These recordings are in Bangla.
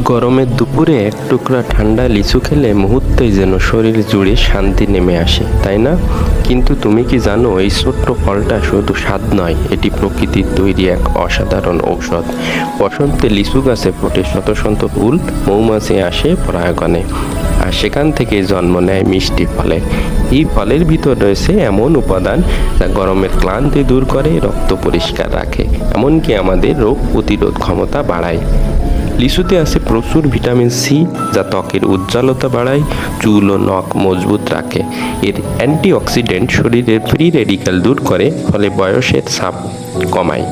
গরমের দুপুরে এক টুকরা ঠান্ডা লিচু খেলে মুহূর্তেই যেন শরীর জুড়ে শান্তি নেমে আসে, তাই না? কিন্তু তুমি কি জানো, এই ছোট্ট ফলটা শুধু স্বাদ নয়, এটি প্রকৃতির তৈরি এক অসাধারণ ঔষধ। বসন্তে লিচু গাছে ফোটে শত শত ফুল, মৌমাছি আসে পরাগণে, আর সেখান থেকে জন্ম নেয় মিষ্টি ফলে। এই ফলের ভিতর রয়েছে এমন উপাদান যা গরমের ক্লান্তি দূর করে, রক্ত পরিষ্কার রাখে, এমনকি আমাদের রোগ প্রতিরোধ ক্ষমতা বাড়ায়। লিচুতে আছে প্রচুর ভিটামিন সি যা ত্বকের উজ্জ্বলতা বাড়ায়, চুল ও নখ মজবুত রাখে। এর অ্যান্টিঅক্সিডেন্ট শরীরের ফ্রি রেডিক্যাল দূর করে, ফলে বয়সের চাপ কমায়।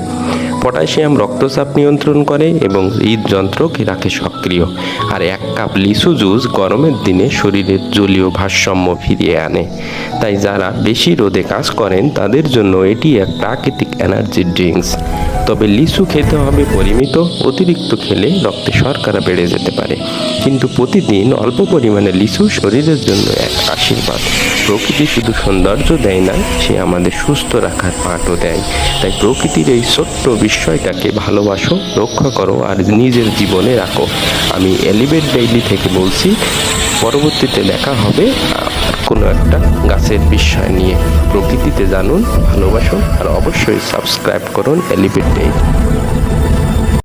পটাশিয়াম রক্তচাপ নিয়ন্ত্রণ করে এবং হৃদযন্ত্রকে রাখে সক্রিয়। আর এক কাপ লিচু জুস গরমের দিনে শরীরের জলীয় ভারসাম্য ফিরিয়ে আনে। তাই যারা বেশি রোদে কাজ করেন, তাদের জন্য এটি এক প্রাকৃতিক এনার্জি ড্রিঙ্কস। তবে লিচু খেতে হবে পরিমিত, অতিরিক্ত খেলে রক্তে শর্করা বেড়ে যেতে পারে। কিন্তু প্রতিদিন অল্প পরিমাণে লিচু শরীরের জন্য এক আশীর্বাদ। প্রকৃতি শুধু সৌন্দর্য দেয় না, সে আমাদের সুস্থ রাখার পাঠও দেয়। তাই প্রকৃতির এই ছোট্ট বিষয়টাকে ভালোবাসো, রক্ষা করো আর নিজের জীবনে রাখো। আমি এলিভেট ডেইলি থেকে বলছি, পরবর্তীতে দেখা হবে কোনো একটা গাছের বিষয় নিয়ে প্রকৃতিতে জানুন ভালোবাসুন আর অবশ্যই সাবস্ক্রাইব করুন এলিভেট